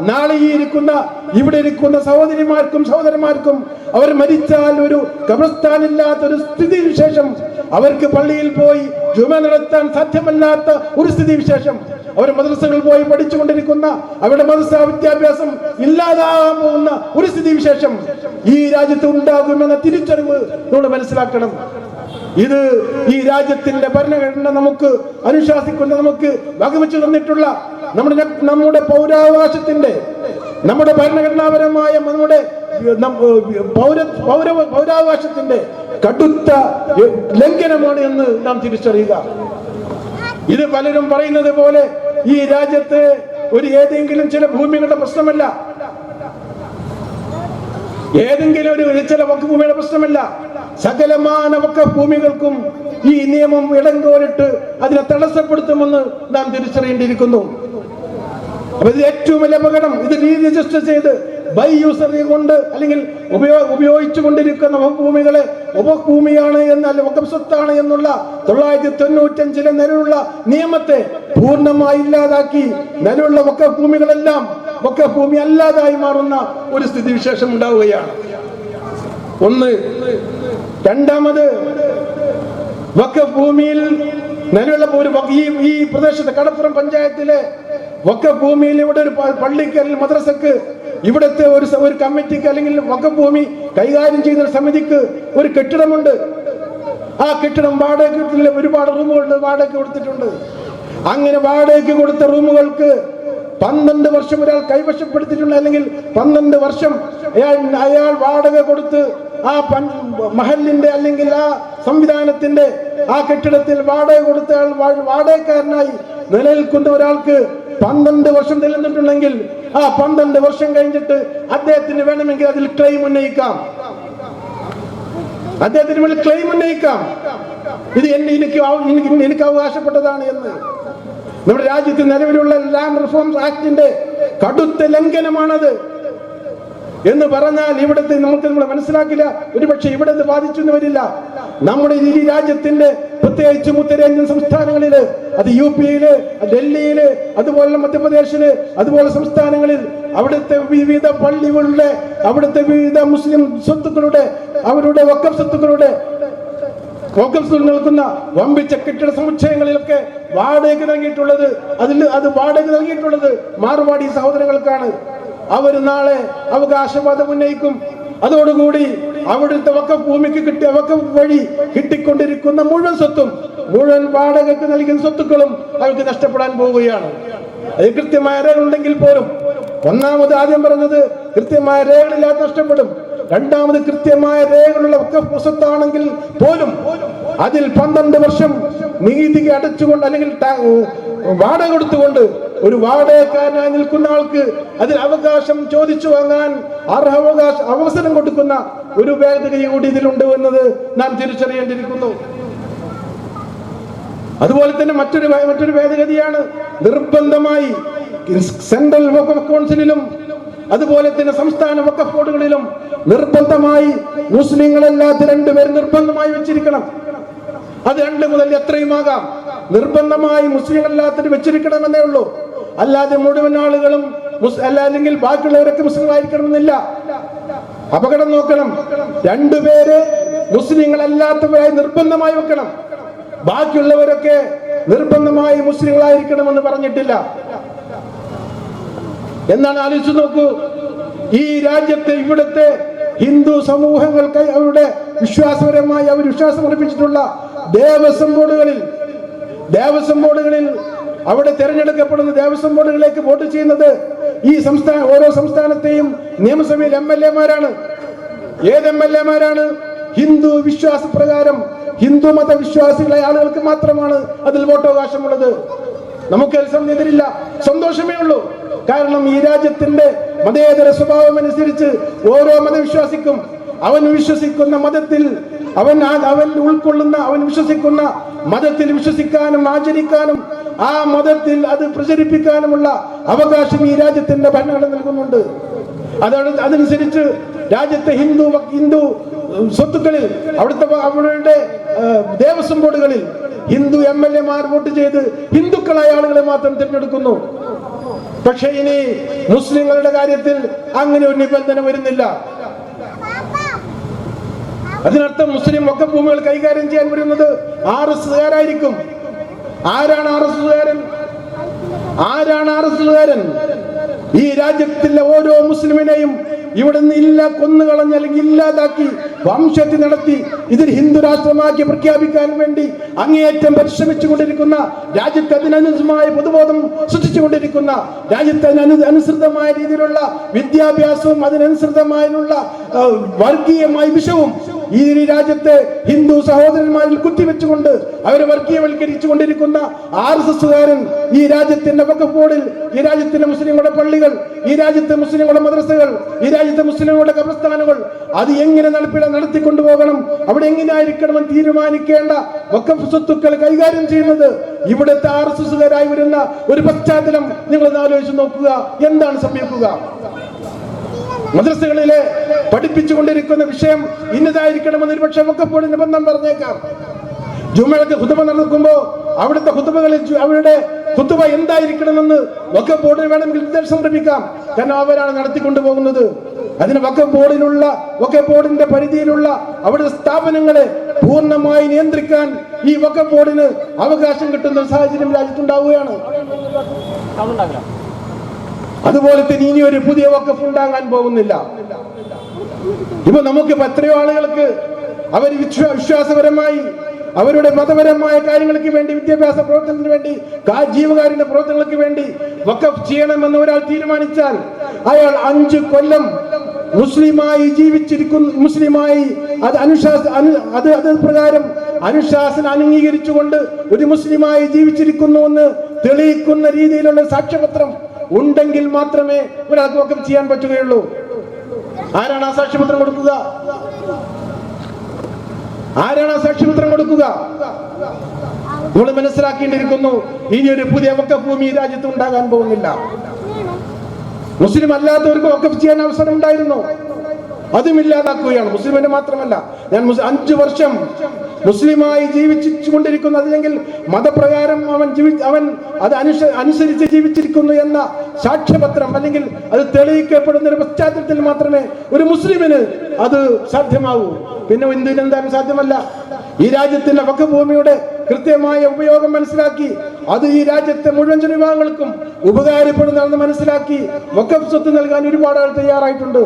നാളെ ഈ ഇരിക്കുന്ന ഇവിടെ ഇരിക്കുന്ന സഹോദരിമാർക്കും സഹോദരന്മാർക്കും അവർ മരിച്ചാൽ ഒരു കബർസ്ഥാനില്ലാത്ത ഒരു സ്ഥിതി വിശേഷം അവർക്ക് പള്ളിയിൽ പോയി ജുമ നടത്താൻ സാധ്യമല്ലാത്ത ഒരു സ്ഥിതി വിശേഷം അവർ മദ്രസകളിൽ പോയി പഠിച്ചുകൊണ്ടിരിക്കുന്ന അവരുടെ മദ്രസ വിദ്യാഭ്യാസം ഇല്ലാതാകാൻ പോകുന്ന ഒരു സ്ഥിതി വിശേഷം ഈ രാജ്യത്ത് ഉണ്ടാകുമെന്ന തിരിച്ചറിവ് നമ്മൾ മനസ്സിലാക്കണം. ഇത് ഈ രാജ്യത്തിന്റെ ഭരണഘടന നമുക്ക് അനുശാസിക്കുന്ന നമുക്ക് വകവെച്ചു തന്നിട്ടുള്ള നമ്മുടെ നമ്മുടെ പൗരാവകാശത്തിന്റെ നമ്മുടെ ഭരണഘടനാപരമായ നമ്മുടെ പൗര പൗര പൗരാവകാശത്തിന്റെ കടുത്ത ലംഘനമാണ് എന്ന് നാം തിരിച്ചറിയുക. ഇത് പലരും പറയുന്നത് പോലെ ഈ രാജ്യത്തെ ഒരു ഏതെങ്കിലും ചില ഭൂമികളുടെ പ്രശ്നമല്ല. ഏതെങ്കിലും ഒരു ചില വക്ക് ഭൂമിയുടെ പ്രശ്നമല്ല. സകലമാന വക്ക ഭൂമികൾക്കും ഈ നിയമം ഇടം കോരിട്ട് അതിനെ തടസ്സപ്പെടുത്തുമെന്ന് നാം തിരിച്ചറിയേണ്ടിയിരിക്കുന്നു. അപ്പൊ ഇത് ഏറ്റവും വലിയ അപകടം. ഇത് രജിസ്റ്റർ ചെയ്ത് ബൈ യൂസർ കൊണ്ട് അല്ലെങ്കിൽ ഉപയോഗ ഉപയോഗിച്ചു കൊണ്ടിരിക്കുന്ന ഭൂമികളെ ഉപഭൂമിയാണ് എന്ന് അല്ല വക്കം സ്വത്താണ് എന്നുള്ള തൊള്ളായിരത്തി തൊണ്ണൂറ്റഞ്ചിലെ നിലവിലുള്ള നിയമത്തെ പൂർണമായി ഇല്ലാതാക്കി നിലവിലുള്ള വക്ക വക്ക ഭൂമി അല്ലാതായി മാറുന്ന ഒരു സ്ഥിതിവിശേഷം ഉണ്ടാവുകയാണ്. ഒന്ന് രണ്ടാമത് വക്ക ഭൂമിയിൽ നിലവിലുള്ള ഒരു ഈ ഈ പ്രദേശത്ത് കടപ്പുറം പഞ്ചായത്തിലെ വക്ക ഭൂമിയിൽ ഇവിടെ ഒരു പള്ളിക്ക് അല്ലെങ്കിൽ മദ്രസക്ക് ഇവിടുത്തെ ഒരു ഒരു കമ്മിറ്റിക്ക് അല്ലെങ്കിൽ ഒക്കെ ഭൂമി കൈകാര്യം ചെയ്യുന്ന സമിതിക്ക് ഒരു കെട്ടിടമുണ്ട്. ആ കെട്ടിടം വാടകയ്ക്ക് ഒരുപാട് റൂമുകളുണ്ട് വാടക കൊടുത്തിട്ടുണ്ട്. അങ്ങനെ വാടകയ്ക്ക് കൊടുത്ത റൂമുകൾക്ക് പന്ത്രണ്ട് വർഷം ഒരാൾ കൈവശപ്പെടുത്തിയിട്ടുണ്ട്. അല്ലെങ്കിൽ പന്ത്രണ്ട് വർഷം അയാൾ അയാൾ വാടക കൊടുത്ത് ആ മഹലിന്റെ അല്ലെങ്കിൽ ആ സംവിധാനത്തിന്റെ ആ കെട്ടിടത്തിൽ വാടക കൊടുത്ത അയാൾ വാടകക്കാരനായി നിലനിൽക്കുന്ന ഒരാൾക്ക് പന്ത്രണ്ട് വർഷം നിലനിന്നിട്ടുണ്ടെങ്കിൽ ആ പന്ത്രണ്ട് വർഷം കഴിഞ്ഞിട്ട് അദ്ദേഹത്തിന് വേണമെങ്കിൽ അതിൽ ക്ലെയിം ഉന്നയിക്കാം. അദ്ദേഹത്തിന് വേണ്ടി ക്ലെയിം ഉന്നയിക്കാം. ഇത് അവ- എനിക്ക് എനിക്ക് അവകാശപ്പെട്ടതാണ് എന്ന്. നമ്മുടെ രാജ്യത്ത് നിലവിലുള്ള ലാൻഡ് റിഫോംസ് ആക്ടിന്റെ കടുത്ത ലംഘനമാണത്. എന്ന് പറഞ്ഞാൽ ഇവിടുത്തെ നമുക്ക് നമ്മൾ മനസ്സിലാക്കില്ല. ഒരുപക്ഷെ ഇവിടെ ബാധിച്ചു വരില്ല. നമ്മുടെ ഈ രാജ്യത്തിന്റെ പ്രത്യേകിച്ച് ഉത്തരേന്ത്യൻ സംസ്ഥാനങ്ങളിൽ അത് യു പിയിൽ ഡൽഹിയിൽ അതുപോലെ മധ്യപ്രദേശിൽ അതുപോലെ സംസ്ഥാനങ്ങളിൽ അവിടുത്തെ വിവിധ പള്ളികളുടെ അവിടുത്തെ വിവിധ മുസ്ലിം സ്വത്തുക്കളുടെ അവരുടെ വക്കം സ്വത്തുക്കളുടെ ഫോക്കസിൽ നിൽക്കുന്ന വമ്പിച്ച കെട്ടിട സമുച്ചയങ്ങളിലൊക്കെ വാടക നൽകിയിട്ടുള്ളത് അതിൽ അത് വാടക നൽകിയിട്ടുള്ളത് മാറുപാടി സഹോദരങ്ങൾക്കാണ്. അവർ നാളെ അവകാശവാദം ഉന്നയിക്കും. അതോടുകൂടി അവിടുത്തെ വക്ക ഭൂമിക്ക് കിട്ടിയ വക്ക വഴി കിട്ടിക്കൊണ്ടിരിക്കുന്ന മുഴുവൻ സ്വത്തും മുഴുവൻ വാടകയ്ക്ക് നൽകുന്ന സ്വത്തുക്കളും അവർക്ക് നഷ്ടപ്പെടാൻ പോവുകയാണ്. അത് കൃത്യമായ രേഖകളുണ്ടെങ്കിൽ പോലും ഒന്നാമത് ആദ്യം പറഞ്ഞത് കൃത്യമായ രേഖകളില്ലാതെ നഷ്ടപ്പെടും. രണ്ടാമത് കൃത്യമായ രേഖകളുള്ള ഒക്കെ സ്വത്താണെങ്കിൽ പോലും അതിൽ പന്ത്രണ്ട് വർഷം നീതിക്ക് അടച്ചുകൊണ്ട് അല്ലെങ്കിൽ വാടക കൊടുത്തുകൊണ്ട് ഒരു വാടകക്കാരനായി നിൽക്കുന്ന ആൾക്ക് അതിൽ അവകാശം ചോദിച്ചു വാങ്ങാൻ അർഹവകാശ അവസരം കൊടുക്കുന്ന ഒരു ഭേദഗതി കൂടി ഇതിലുണ്ട് എന്നത് നാം തിരിച്ചറിയേണ്ടിയിരിക്കുന്നു. അതുപോലെ തന്നെ മറ്റൊരു മറ്റൊരു ഭേദഗതിയാണ്. നിർബന്ധമായി സെൻട്രൽ കൗൺസിലിലും അതുപോലെ തന്നെ സംസ്ഥാന വക്കഫ് ബോർഡുകളിലും നിർബന്ധമായി മുസ്ലിങ്ങളല്ലാത്ത രണ്ടുപേരും നിർബന്ധമായി വെച്ചിരിക്കണം. അത് രണ്ട് മുതൽ എത്രയുമാകാം? നിർബന്ധമായി മുസ്ലിങ്ങളല്ലാത്തത് വെച്ചിരിക്കണമെന്നേ ഉള്ളൂ. അല്ലാതെ മുഴുവൻ ആളുകളും അല്ലെങ്കിൽ ബാക്കിയുള്ളവരൊക്കെ മുസ്ലിങ്ങളായിരിക്കണമെന്നില്ല. അപകടം നോക്കണം. രണ്ടുപേര് മുസ്ലിങ്ങളല്ലാത്തവരായി നിർബന്ധമായി വെക്കണം. ബാക്കിയുള്ളവരൊക്കെ നിർബന്ധമായി മുസ്ലിങ്ങളായിരിക്കണമെന്ന് പറഞ്ഞിട്ടില്ല. എന്നാണ് ആലോചിച്ചു നോക്കൂ. ഈ രാജ്യത്തെ ഇവിടുത്തെ ഹിന്ദു സമൂഹങ്ങൾക്ക് അവരുടെ വിശ്വാസപരമായി അവർ വിശ്വാസം അർപ്പിച്ചിട്ടുള്ള ദേവസ്വം ബോർഡുകളിൽ ദേവസ്വം ബോർഡുകളിൽ അവിടെ തിരഞ്ഞെടുക്കപ്പെടുന്ന ദേവസ്വം ബോർഡുകളിലേക്ക് വോട്ട് ചെയ്യുന്നത് ഈ സംസ്ഥാന ഓരോ സംസ്ഥാനത്തെയും നിയമസഭയിൽ എം എൽ എമാരാണ്. ഏത് എം എൽ എമാരാണ്? ഹിന്ദു വിശ്വാസ പ്രകാരം ഹിന്ദു മത വിശ്വാസികളായ ആളുകൾക്ക് മാത്രമാണ് അതിൽ വോട്ടവകാശമുള്ളത്. നമുക്ക് എതിരില്ല. സന്തോഷമേ ഉള്ളൂ. കാരണം ഈ രാജ്യത്തിന്റെ മതേതര സ്വഭാവം അനുസരിച്ച് ഓരോ മതവിശ്വാസിക്കും അവൻ വിശ്വസിക്കുന്ന മതത്തിൽ അവൻ അവൻ ഉൾക്കൊള്ളുന്ന അവൻ വിശ്വസിക്കുന്ന മതത്തിൽ വിശ്വസിക്കാനും ആചരിക്കാനും ആ മതത്തിൽ അത് പ്രചരിപ്പിക്കാനുമുള്ള അവകാശം ഈ രാജ്യത്തിന്റെ ഭരണഘടന നൽകുന്നുണ്ട്. അതാണ് അതനുസരിച്ച് രാജ്യത്തെ ഹിന്ദു ഹിന്ദു സ്വത്തുക്കളിൽ അവിടുത്തെ അവരുടെ ദേവസ്വം ബോർഡുകളിൽ ഹിന്ദു എം എൽ എമാർ വോട്ട് ചെയ്ത് ഹിന്ദുക്കളായ ആളുകളെ മാത്രം തിരഞ്ഞെടുക്കുന്നു. പക്ഷെ ഇനി മുസ്ലിങ്ങളുടെ കാര്യത്തിൽ അങ്ങനെ ഒരു നിബന്ധന വരുന്നില്ല. അതിനർത്ഥം മുസ്ലിം ഒക്കെ ഭൂമികൾ കൈകാര്യം ചെയ്യാൻ വരുന്നത് ആർ എസ് കാരായിരിക്കും ആരാണ് ആർ എസ് കാരൻ ആരാണ് ആർ എസ് കാരൻ ഈ രാജ്യത്തിലെ ഓരോ മുസ്ലിമിനെയും ഇവിടെ നിന്ന് ഇല്ല കൊന്നുകളഞ്ഞ് അല്ലെങ്കിൽ ഇല്ലാതാക്കി വംശത്തി നടത്തി ഇതൊരു ഹിന്ദു രാഷ്ട്രമാക്കി പ്രഖ്യാപിക്കാൻ വേണ്ടി അങ്ങേയറ്റം പരിശ്രമിച്ചു കൊണ്ടിരിക്കുന്ന രാജ്യത്തെ അതിനനുസൃതമായ പൊതുബോധം സൃഷ്ടിച്ചുകൊണ്ടിരിക്കുന്ന രാജ്യത്തെ അനുസൃതമായ രീതിയിലുള്ള വിദ്യാഭ്യാസവും അതിനനുസൃതമായുള്ള വർഗീയമായ വിഷവും ഈ രാജ്യത്തെ ഹിന്ദു സഹോദരന്മാരിൽ കുത്തിവെച്ചുകൊണ്ട് അവരെ വർഗീയവൽക്കരിച്ചു കൊണ്ടിരിക്കുന്ന ആർ എസ് എസുകാരൻ ഈ രാജ്യത്തിന്റെ ബോർഡിൽ ഈ രാജ്യത്തിന്റെ മുസ്ലിങ്ങളുടെ പള്ളികൾ ഈ രാജ്യത്തെ മുസ്ലിങ്ങളുടെ മദ്രസകൾ ഈ രാജ്യത്തെ മുസ്ലിങ്ങളുടെ കബർസ്ഥാനുകൾ അത് എങ്ങനെ നടപ്പില നടത്തിക്കൊണ്ടുപോകണം. അവിടെ എങ്ങനെയായിരിക്കണമെന്ന് തീരുമാനിക്കേണ്ട വഖഫ് സ്വത്തുക്കൾ കൈകാര്യം ചെയ്യുന്നത് ഇവിടുത്തെ ആർ എസ് എസുകാരായി വരുന്ന ഒരു പശ്ചാത്തലം നിങ്ങൾ ആലോചിച്ച് നോക്കുക. എന്താണ് സംഭവിക്കുക? മദ്രസകളിലെ പഠിപ്പിച്ചുകൊണ്ടിരിക്കുന്ന വിഷയം ഇന്നതായിരിക്കണമെന്ന് ഒരു പക്ഷേ ഒക്കെ നിബന്ധം പറഞ്ഞേക്കാം. ജുമഴക്ക് ഹുതുബ നടക്കുമ്പോൾ അവിടുത്തെ ഹുതുബകളിൽ അവരുടെ ഹുതുബ എന്തായിരിക്കണമെന്ന് ബോർഡിന് വേണമെങ്കിൽ നിർദ്ദേശം ലഭിക്കാം കാരണം അവരാണ് നടത്തിക്കൊണ്ടു പോകുന്നത് അതിന് വക്ക ബോർഡിലുള്ള വക്ക ബോർഡിന്റെ പരിധിയിലുള്ള അവിടുത്തെ സ്ഥാപനങ്ങളെ പൂർണമായി നിയന്ത്രിക്കാൻ ഈ വഖഫ് ബോർഡിന് അവകാശം കിട്ടുന്ന സാഹചര്യം രാജ്യത്തുണ്ടാവുകയാണ്. അതുപോലെ തന്നെ ഇനി ഒരു പുതിയ വക്കഫ് ഉണ്ടാകാൻ പോകുന്നില്ല. ഇപ്പൊ നമുക്ക് എത്രയോ ആളുകൾക്ക് അവർ വിശ്വാസപരമായി അവരുടെ മതപരമായ കാര്യങ്ങൾക്ക് വേണ്ടി വിദ്യാഭ്യാസ പ്രവർത്തനത്തിന് വേണ്ടി ജീവകാരുടെ പ്രവർത്തനങ്ങൾക്ക് വേണ്ടി വക്കഫ് ചെയ്യണമെന്ന് ഒരാൾ തീരുമാനിച്ചാൽ അയാൾ അഞ്ച് കൊല്ലം മുസ്ലിമായി ജീവിച്ചിരിക്കുന്ന മുസ്ലിമായി അത് അനുശാസ അത് അത് പ്രകാരം അനുശാസനം അംഗീകരിച്ചുകൊണ്ട് ഒരു മുസ്ലിമായി ജീവിച്ചിരിക്കുന്നു എന്ന് തെളിയിക്കുന്ന രീതിയിലുള്ള സാക്ഷ്യപത്രം ഉണ്ടെങ്കിൽ മാത്രമേ ഒരാൾക്ക് വക്കഫ് ചെയ്യാൻ പറ്റുകയുള്ളൂ. ആരാണ് ആ സാക്ഷ്യപത്രം കൊടുക്കുക? ആരാണ് ആ സാക്ഷ്യപത്രം കൊടുക്കുക? നമ്മൾ മനസ്സിലാക്കേണ്ടിയിരിക്കുന്നു ഇനി ഒരു പുതിയ വക്കഭൂമി രാജ്യത്ത് ഉണ്ടാകാൻ പോകുന്നില്ല. മുസ്ലിം അല്ലാത്തവർക്ക് വക്കഫ് ചെയ്യാൻ അവസരം ഉണ്ടായിരുന്നു അതും ഇല്ലാതാക്കുകയാണ്. മുസ്ലിമിന് മാത്രമല്ല ഞാൻ അഞ്ചു വർഷം മുസ്ലിമായി ജീവിച്ചു കൊണ്ടിരിക്കുന്നു അല്ലെങ്കിൽ മതപ്രകാരം അവൻ ജീവി അവൻ അത് അനുസ അനുസരിച്ച് ജീവിച്ചിരിക്കുന്നു എന്ന സാക്ഷ്യപത്രം അല്ലെങ്കിൽ അത് തെളിയിക്കപ്പെടുന്ന ഒരു പശ്ചാത്തലത്തിൽ മാത്രമേ ഒരു മുസ്ലിമിന് അത് സാധ്യമാകൂ പിന്നെ ഇന്ത്യയിൽ എന്തായാലും സാധ്യമല്ല. ഈ രാജ്യത്തിന്റെ വക്കഭൂമിയുടെ കൃത്യമായ ഉപയോഗം മനസ്സിലാക്കി അത് ഈ രാജ്യത്തെ മുഴുവൻ ജനവിഭാഗങ്ങൾക്കും ഉപകാരപ്പെടുന്നതാണെന്ന് മനസ്സിലാക്കി വക്കഫ് സ്വത്ത് നൽകാൻ ഒരുപാട് ആൾ തയ്യാറായിട്ടുണ്ട്.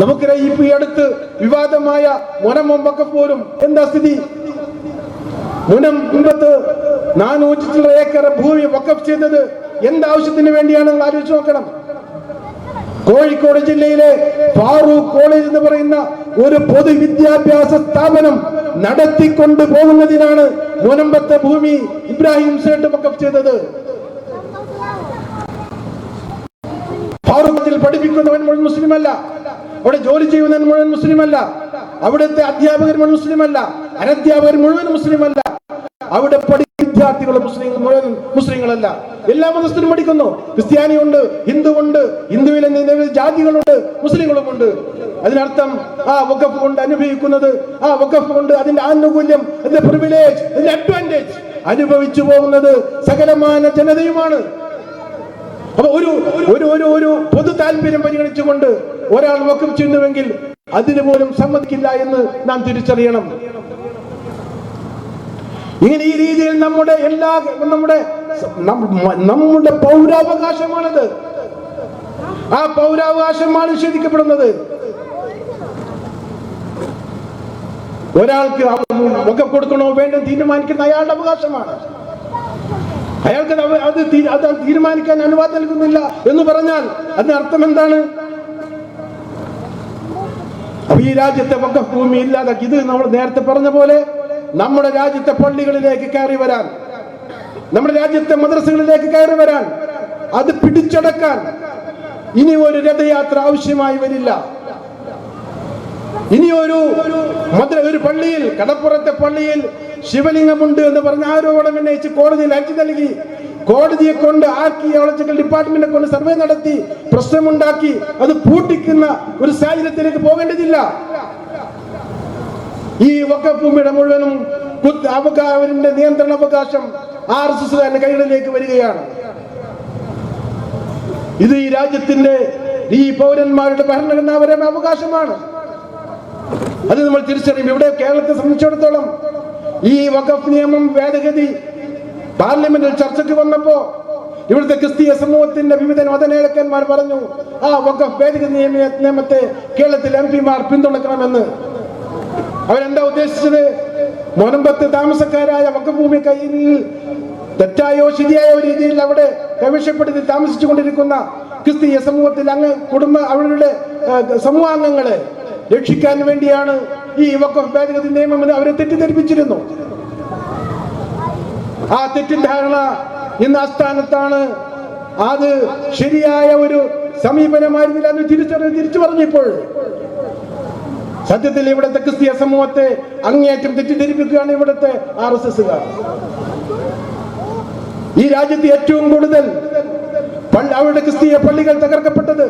നമുക്കറിയാം ഈ അടുത്ത് വിവാദമായ മുനമം വക്കഫ് പോലും എന്താ സ്ഥിതി? മുനം നാനൂറ്റി ചില്ലറ ഏക്കർ ഭൂമി വക്കഫ് ചെയ്തത് എന്താവശ്യത്തിന് വേണ്ടിയാണ് നിങ്ങൾ ആലോചിച്ച് നോക്കണം. കോഴിക്കോട് ജില്ലയിലെ ഫാറൂഖ് കോളേജ് എന്ന് പറയുന്ന ഒരു പൊതുവിദ്യാഭ്യാസ സ്ഥാപനം നടത്തിക്കൊണ്ട് പോകുന്നതിനാണ് മൂനമ്പത്തെ ഭൂമി ഇബ്രാഹിം സേട്ട് വക്കഫ് ചെയ്തത്. ഫാറൂഖത്തിൽ പഠിപ്പിക്കുന്നവൻ മുഴുവൻ മുസ്ലിമല്ല. അവിടെ ജോലി ചെയ്യുന്നവൻ മുഴുവൻ മുസ്ലിമല്ല. അവിടുത്തെ അധ്യാപകർ മുഴുവൻ മുസ്ലിമല്ല. അനധ്യാപകർ മുഴുവൻ മുസ്ലിമല്ല. അവിടെ പഠി വിദ്യാർത്ഥികൾ മുസ്ലിം മുസ്ലിങ്ങളല്ല. എല്ലാ മതസ്ഥരും പഠിക്കുന്നു. ക്രിസ്ത്യാനിയുണ്ട് ഹിന്ദു ഉണ്ട് ഹിന്ദുവിൽ നിരവധി ജാതികളുണ്ട് മുസ്ലിങ്ങളുമുണ്ട്. അതിനർത്ഥം ആ വഖഫ് കൊണ്ട് അനുഭവിക്കുന്നത് ആ വഖഫ് കൊണ്ട് അതിന്റെ ആനുകൂല്യം അതിന്റെ പ്രിവിലേജ് അതിന്റെ അഡ്വാന്റേജ് അനുഭവിച്ചു പോകുന്നത് സകലമാന ജനതയുമാണ്. അപ്പൊ ഒരു ഒരു ഒരു ഒരു പൊതു താല്പര്യം പരിഗണിച്ചുകൊണ്ട് ഒരാൾ വക്കഫ് ചെയ്യുന്നുവെങ്കിൽ അതിന് പോലും സമ്മതിക്കില്ല എന്ന് നാം തിരിച്ചറിയണം. ഇങ്ങനെ ഈ രീതിയിൽ നമ്മുടെ എല്ലാ നമ്മുടെ നമ്മുടെ പൗരാവകാശമാണത്. ആ പൗരാവകാശമാണ് നിഷേധിക്കപ്പെടുന്നത്. ഒരാൾക്ക് ഒക്കെ കൊടുക്കണോ വേണ്ടോ തീരുമാനിക്കുന്ന അയാളുടെ അവകാശമാണ്. അയാൾക്ക് അത് അത് തീരുമാനിക്കാൻ അനുവാദം നൽകുന്നില്ല എന്ന് പറഞ്ഞാൽ അതിന് അർത്ഥം എന്താണ്? അപ്പൊ ഈ രാജ്യത്തെ വക്കഫ് ഭൂമി ഇല്ലാതാക്കി. ഇത് നമ്മൾ നേരത്തെ പറഞ്ഞ പോലെ നമ്മുടെ രാജ്യത്തെ പള്ളികളിലേക്ക് കയറി വരാൻ നമ്മുടെ രാജ്യത്തെ മദ്രസകളിലേക്ക് കയറി വരാൻ അത് പിടിച്ചടക്കാൻ ഇനി ഒരു രഥയാത്ര ആവശ്യമായി വരില്ല. ഇനി ഒരു മദ്ര ഒരു പള്ളിയിൽ കടപ്പുറത്തെ പള്ളിയിൽ ശിവലിംഗമുണ്ട് എന്ന് പറഞ്ഞ ആരോപണം ഉന്നയിച്ച് കോടതിയിൽ അയച്ചു നൽകി. കോടതിയെ കൊണ്ട് ആർക്കിയോളജിക്കൽ ഡിപ്പാർട്ട്മെന്റിനെ കൊണ്ട് സർവേ നടത്തി പ്രശ്നമുണ്ടാക്കി അത് പൂട്ടിക്കുന്ന ഒരു സാഹചര്യത്തിലേക്ക് പോകേണ്ടതില്ല. ഈ വക്കഭൂമിയുടെ മുഴുവനും അവരുടെ നിയന്ത്രണ അവകാശം ആർ എസ് എസ് കൈകളിലേക്ക് വരികയാണ്. ഇത് ഈ രാജ്യത്തിന്റെ ഈ പൗരന്മാരുടെ ഭരണഘടനാപരമായ അവകാശമാണ്. അത് നമ്മൾ തിരിച്ചറിയും ഇവിടെ കേരളത്തെ സംബന്ധിച്ചിടത്തോളം ഈ വഖഫ് നിയമം ഭേദഗതി പാർലമെന്റിൽ ചർച്ചയ്ക്ക് വന്നപ്പോ ഇവിടുത്തെ ക്രിസ്തീയ സമൂഹത്തിന്റെ വിവിധ മതനേതാക്കന്മാർ പറഞ്ഞു ആ വഖഫ് ഭേദഗതി നിയമ നിയമത്തെ കേരളത്തിൽ എം പിമാർ പിന്തുണക്കണമെന്ന് അവരെന്താ ഉദ്ദേശിച്ചത്? മുനമ്പത്ത് താമസക്കാരായ വക്കഭൂമി കയ്യിൽ തെറ്റായോ ശരിയായോ രീതിയിൽ അവിടെ കൈവശപ്പെടുത്തി താമസിച്ചു കൊണ്ടിരിക്കുന്ന ക്രിസ്തീയ സമൂഹത്തിൽ അങ്ങ് കുടുംബ അവരുടെ സമൂഹാംഗങ്ങളെ രക്ഷിക്കാൻ വേണ്ടിയാണ് ഈ വക്കഫ് ഭേദഗതി നിയമം എന്ന് അവരെ തെറ്റിദ്ധരിപ്പിച്ചിരുന്നു. ആ തെറ്റിദ്ധാരണ ഇന്ന് ആസ്ഥാനത്താണ്. അത് ശരിയായ ഒരു സമീപനമായിരുന്നില്ല എന്ന് തിരിച്ചറിഞ്ഞ് തിരിച്ചു പറഞ്ഞപ്പോൾ സത്യത്തിൽ ഇവിടുത്തെ ക്രിസ്തീയ സമൂഹത്തെ അങ്ങേയറ്റം തെറ്റിദ്ധരിപ്പിക്കുകയാണ് ഇവിടുത്തെ ആർ എസ് എസുകാർ ഈ രാജ്യത്ത് ഏറ്റവും കൂടുതൽ അവരുടെ ക്രിസ്തീയ പള്ളികൾ തകർക്കപ്പെട്ടത്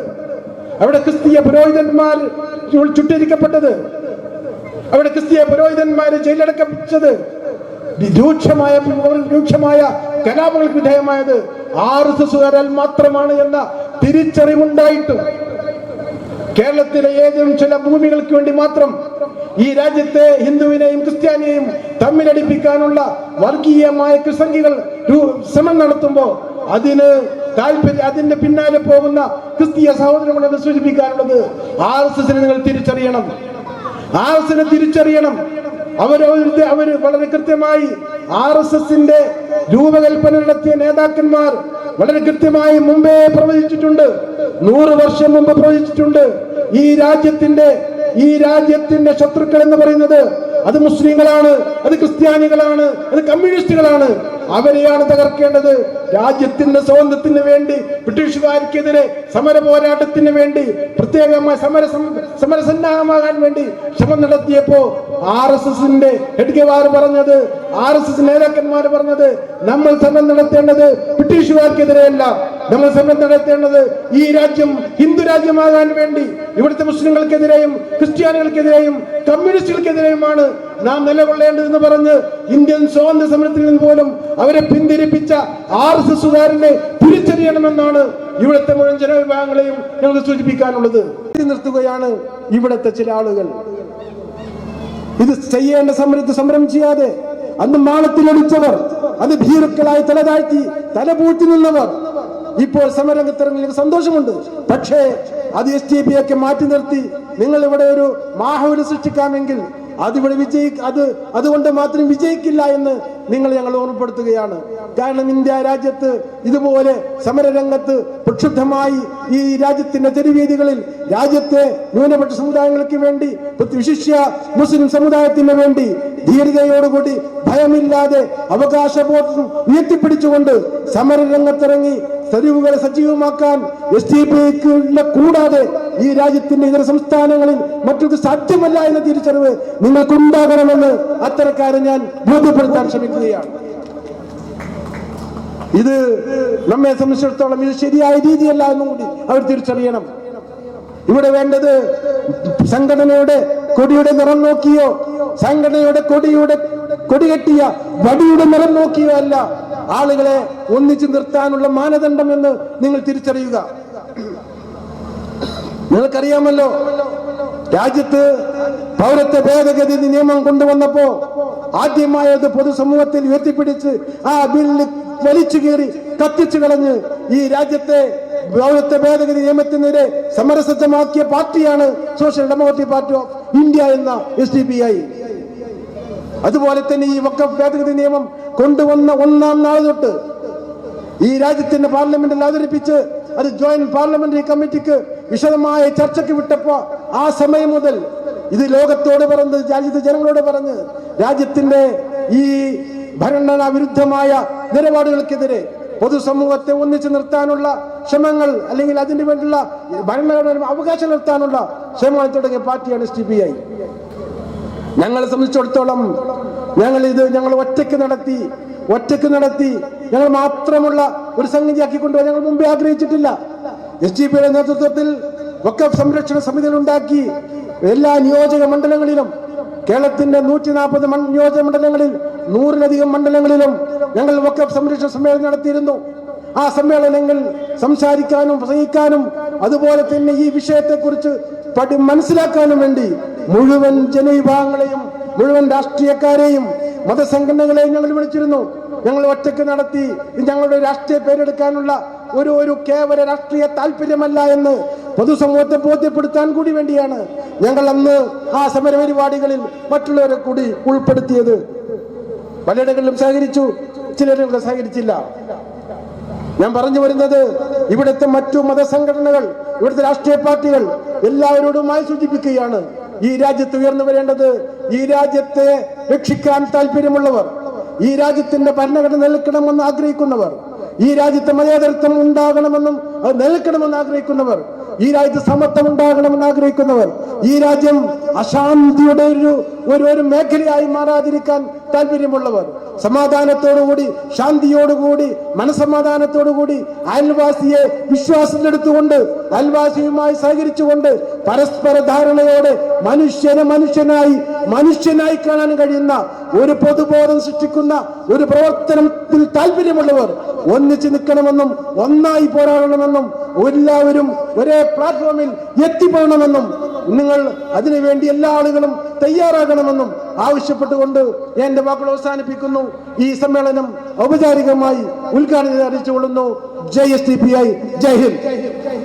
അവിടെ ക്രിസ്തീയ പുരോഹിതന്മാർ ചുട്ടിരിക്കപ്പെട്ടത് അവിടെ ക്രിസ്തീയ പുരോഹിതന്മാരെ ജയിലടക്കപ്പെട്ടത് രൂക്ഷമായ രൂക്ഷമായ കലാപങ്ങൾക്ക് വിധേയമായത് ആർ എസ് എസുകാരാൽ മാത്രമാണ് എന്ന തിരിച്ചറിവുണ്ടായിട്ടും കേരളത്തിലെ ഏതെങ്കിലും ചില ഭൂമികൾക്ക് വേണ്ടി മാത്രം ഈ രാജ്യത്തെ ഹിന്ദുവിനെയും ക്രിസ്ത്യാനിയെയും തമ്മിലടിപ്പിക്കാനുള്ള വർഗീയമായ കൃസംഗികൾ ശ്രമം നടത്തുമ്പോൾ അതിന് താല്പര്യം അതിന്റെ പിന്നാലെ പോകുന്ന ക്രിസ്തീയ സഹോദരങ്ങളെ സൂചിപ്പിക്കാനുള്ളത് ആർ എസ് എസിനെ നിങ്ങൾ തിരിച്ചറിയണം. ആർ എസ് എസിനെ തിരിച്ചറിയണം. അവർ അവർ വളരെ കൃത്യമായി ആർ എസ് എസിന്റെ രൂപകൽപ്പന നടത്തിയ നേതാക്കന്മാർ വളരെ കൃത്യമായി മുമ്പേ പ്രവചിച്ചിട്ടുണ്ട്. നൂറ് വർഷം മുമ്പ് പ്രവചിച്ചിട്ടുണ്ട്. ഈ രാജ്യത്തിന്റെ ഈ രാജ്യത്തിന്റെ ശത്രുക്കൾ എന്ന് പറയുന്നത് അത് മുസ്ലിങ്ങളാണ് അത് ക്രിസ്ത്യാനികളാണ് അത് കമ്മ്യൂണിസ്റ്റുകളാണ്. അവരെയാണ് തകർക്കേണ്ടത്. രാജ്യത്തിന്റെ സ്വാതന്ത്ര്യത്തിന് വേണ്ടി ബ്രിട്ടീഷുകാർക്കെതിരെ സമര പോരാട്ടത്തിന് വേണ്ടി പ്രത്യേകമായ സമര സമരസന്നാഹമാകാൻ വേണ്ടി ശ്രമം നടത്തിയപ്പോ ആർ എസ് എസിന്റെ ഹെഡ്ഗവാർ പറഞ്ഞത് ആർ എസ് എസ് നേതാക്കന്മാർ പറഞ്ഞത് നമ്മൾ സമരം നടത്തേണ്ടത് ബ്രിട്ടീഷുകാർക്കെതിരെയല്ല. നമ്മൾ സമരം നടത്തേണ്ടത് ഈ രാജ്യം ഹിന്ദു രാജ്യമാകാൻ വേണ്ടി ഇവിടുത്തെ മുസ്ലിങ്ങൾക്കെതിരെയും ക്രിസ്ത്യാനികൾക്കെതിരെയും കമ്മ്യൂണിസ്റ്റുകൾക്കെതിരെയുമാണ് നാം നിലകൊള്ളേണ്ടതെന്ന് പറഞ്ഞ് ഇന്ത്യൻ സ്വാതന്ത്ര്യ സമരത്തിൽ നിന്ന് പോലും അവരെ പിന്തിരിപ്പിച്ച ആർ എസ് എസുകാരനെ തിരിച്ചറിയണമെന്നാണ് ഇവിടുത്തെ മുഴുവൻ ജനവിഭാഗങ്ങളെയും ഞങ്ങൾ സൂചിപ്പിക്കാനുള്ളത്. നിർത്തുകയാണ് ഇവിടുത്തെ ചില ആളുകൾ. ഇത് ചെയ്യേണ്ട സമരത്ത് സമരം ചെയ്യാതെ അന്ന് മാളത്തിലൊളിച്ചവർ അത് ഭീരുക്കളായി തല താഴ്ത്തി തല പൂഴ്ത്തി നിന്നവർ ഇപ്പോൾ സമരംഗത്തിറങ്ങിയ സന്തോഷമുണ്ട്. പക്ഷേ അത് എസ് ടി പി ഒക്കെ മാറ്റി നിർത്തി. നിങ്ങൾ ഇവിടെ ഒരു മാഹോൽ സൃഷ്ടിക്കാമെങ്കിൽ അതിവിടെ വിജയി അത് അതുകൊണ്ട് മാത്രം വിജയിക്കില്ല എന്ന് നിങ്ങൾ ഞങ്ങൾ ഓർമ്മപ്പെടുത്തുകയാണ്. കാരണം ഇന്ത്യ രാജ്യത്ത് ഇതുപോലെ സമരരംഗത്ത് പ്രക്ഷുബ്ധമായി ഈ രാജ്യത്തിന്റെ തെരുവീതികളിൽ രാജ്യത്തെ ന്യൂനപക്ഷ സമുദായങ്ങൾക്ക് വേണ്ടി വിശിഷ്യ മുസ്ലിം സമുദായത്തിന് വേണ്ടി ധീരതയോടുകൂടി ഭയമില്ലാതെ അവകാശബോധം ഉയർത്തിപ്പിടിച്ചുകൊണ്ട് സമരരംഗത്തിറങ്ങി തെരുവുകളെ സജീവമാക്കാൻ എസ് ടി പിക്കുള്ള കൂടാതെ ഈ രാജ്യത്തിന്റെ ഇതര സംസ്ഥാനങ്ങളിൽ മറ്റൊരു സാധ്യമല്ല എന്ന തിരിച്ചറിവ് നിങ്ങൾക്കുണ്ടാകണമെന്ന് അത്തരക്കാരെ ഞാൻ ബോധ്യപ്പെടുത്താൻ ശ്രമിക്കുകയാണ്. ഇത് നമ്മെ സംബന്ധിച്ചിടത്തോളം ഇത് ശരിയായ രീതിയല്ല എന്നും കൂടി അവർ തിരിച്ചറിയണം. ഇവിടെ വേണ്ടത് സംഘടനയുടെ കൊടിയുടെ നിറം നോക്കിയോ? സംഘടനയുടെ കൊടിയുടെ കൊടികെട്ടിയ വടിയുടെ നിറം നോക്കിയോ അല്ല? ആളുകളെ ഒന്നിച്ചു നിർത്താനുള്ള മാനദണ്ഡം എന്ന് നിങ്ങൾ തിരിച്ചറിയുക. നിങ്ങൾക്കറിയാമല്ലോ രാജ്യത്ത് പൗരത്വ ഭേദഗതി നിയമം കൊണ്ടുവന്നപ്പോ ആദ്യമായത് പൊതുസമൂഹത്തിൽ ഉയർത്തിപ്പിടിച്ച് ആ ബില്ല് വലിച്ചു കീറി കത്തിച്ചു കളഞ്ഞ് ഈ രാജ്യത്തെ പൗരത്വ ഭേദഗതി നിയമത്തിനെതിരെ സമരസജ്ജമാക്കിയ പാർട്ടിയാണ് Social Democratic Party of India എന്ന എസ് ഡി പി ഐ. അതുപോലെ തന്നെ ഈ വക്കഫ് ഭേദഗതി നിയമം കൊണ്ടുവന്ന ഒന്നാം നാൾ തൊട്ട് ഈ രാജ്യത്തിന്റെ പാർലമെന്റിൽ അവതരിപ്പിച്ച് അത് ജോയിന്റ് പാർലമെന്ററി കമ്മിറ്റിക്ക് വിശദമായ ചർച്ചയ്ക്ക് വിട്ടപ്പോ ആ സമയം മുതൽ ഇത് ലോകത്തോട് പറഞ്ഞ് രാജ്യത്തെ ജനങ്ങളോട് പറഞ്ഞ് രാജ്യത്തിന്റെ ഈ ഭരണഘടനാ വിരുദ്ധമായ നിലപാടുകൾക്കെതിരെ പൊതുസമൂഹത്തെ ഒന്നിച്ചു നിർത്താനുള്ള ശ്രമങ്ങൾ അല്ലെങ്കിൽ അതിനു വേണ്ടിയുള്ള ഭരണഘടന അവകാശം നിർത്താനുള്ള ശ്രമങ്ങൾ തുടങ്ങിയ പാർട്ടിയാണ് എസ് ടി പി ഐ ഞങ്ങളെ സംബന്ധിച്ചിടത്തോളം ഞങ്ങൾ ഇത് ഞങ്ങൾ ഒറ്റയ്ക്ക് നടത്തി ഒറ്റയ്ക്ക് നടത്തി. ഞങ്ങൾ മാത്രമുള്ള ഒരു സംഗതിയാക്കി കൊണ്ടുപോകാൻ ഞങ്ങൾ മുമ്പേ ആഗ്രഹിച്ചിട്ടില്ല. എസ് ഡി പിയുടെ നേതൃത്വത്തിൽ വക്കഫ് സംരക്ഷണ സമിതികൾ ഉണ്ടാക്കി. എല്ലാ നിയോജക മണ്ഡലങ്ങളിലും കേരളത്തിന്റെ നൂറ്റി നാൽപ്പത് നിയോജക മണ്ഡലങ്ങളിൽ നൂറിലധികം മണ്ഡലങ്ങളിലും ഞങ്ങൾ വക്കഫ് സംരക്ഷണ സമ്മേളനം നടത്തിയിരുന്നു. ആ സമ്മേളനങ്ങൾ സംസാരിക്കാനും പ്രസംഗിക്കാനും അതുപോലെ തന്നെ ഈ വിഷയത്തെക്കുറിച്ച് പഠി മനസ്സിലാക്കാനും വേണ്ടി മുഴുവൻ ജനവിഭാഗങ്ങളെയും മുഴുവൻ രാഷ്ട്രീയക്കാരെയും മതസംഘടനകളെയും ഞങ്ങൾ വിളിച്ചിരുന്നു. ഞങ്ങൾ ഒറ്റയ്ക്ക് നടത്തി ഞങ്ങളുടെ രാഷ്ട്രീയ പേരെടുക്കാനുള്ള ഒരു ഒരു കേവല രാഷ്ട്രീയ താല്പര്യമല്ല എന്ന് പൊതുസമൂഹത്തെ ബോധ്യപ്പെടുത്താൻ കൂടി വേണ്ടിയാണ് ഞങ്ങൾ അന്ന് ആ സമരപരിപാടികളിൽ മറ്റുള്ളവരെ കൂടി ഉൾപ്പെടുത്തിയത്. പലയിടങ്ങളിലും സഹകരിച്ചു ചിലരും സഹകരിച്ചില്ല. ഞാൻ പറഞ്ഞു വരുന്നത് ഇവിടുത്തെ മറ്റു മതസംഘടനകൾ ഇവിടുത്തെ രാഷ്ട്രീയ പാർട്ടികൾ എല്ലാവരോടുമായി സൂചിപ്പിക്കുകയാണ്. ഈ രാജ്യത്ത് ഉയർന്നു വരേണ്ടത് ഈ രാജ്യത്തെ രക്ഷിക്കാൻ താല്പര്യമുള്ളവർ ഈ രാജ്യത്തിന്റെ ഭരണഘടന നിൽക്കണമെന്ന് ആഗ്രഹിക്കുന്നവർ ഈ രാജ്യത്തെ മതേതരത്വം ഉണ്ടാകണമെന്നും അത് നിൽക്കണമെന്ന് ആഗ്രഹിക്കുന്നവർ ഈ രാജ്യത്ത് സമത്വം ഉണ്ടാകണമെന്ന് ആഗ്രഹിക്കുന്നവർ ഈ രാജ്യം അശാന്തിയുടെ ഒരു ഒരു മേഖലയായി മാറാതിരിക്കാൻ താല്പര്യമുള്ളവർ സമാധാനത്തോടുകൂടി ശാന്തിയോടുകൂടി മനസമാധാനത്തോടുകൂടി അയൽവാസിയെ വിശ്വാസത്തിലെടുത്തുകൊണ്ട് അയൽവാസിയുമായി സഹകരിച്ചുകൊണ്ട് പരസ്പര ധാരണയോടെ മനുഷ്യനെ മനുഷ്യനായി മനുഷ്യനായി കാണാൻ കഴിയുന്ന ഒരു പൊതുബോധം സൃഷ്ടിക്കുന്ന ഒരു പ്രവർത്തനത്തിൽ താല്പര്യമുള്ളവർ ഒന്നിച്ചു നിൽക്കണമെന്നും ഒന്നായി പോരാടണമെന്നും എല്ലാവരും ഒരേ പ്ലാറ്റ്ഫോമിൽ എത്തിപ്പെടണമെന്നും നിങ്ങൾ അതിനുവേണ്ടി എല്ലാ ആളുകളും തയ്യാറാകണമെന്നും ആവശ്യപ്പെട്ടുകൊണ്ട് എന്റെ വാക്കുകൾ അവസാനിപ്പിക്കുന്നു. ഈ സമ്മേളനം ഔപചാരികമായി ഉദ്ഘാടനം അറിയിച്ചുകൊള്ളുന്നു. ജയ് എസ് ടി പി ഐ. ജയ് ഹിന്ദ്.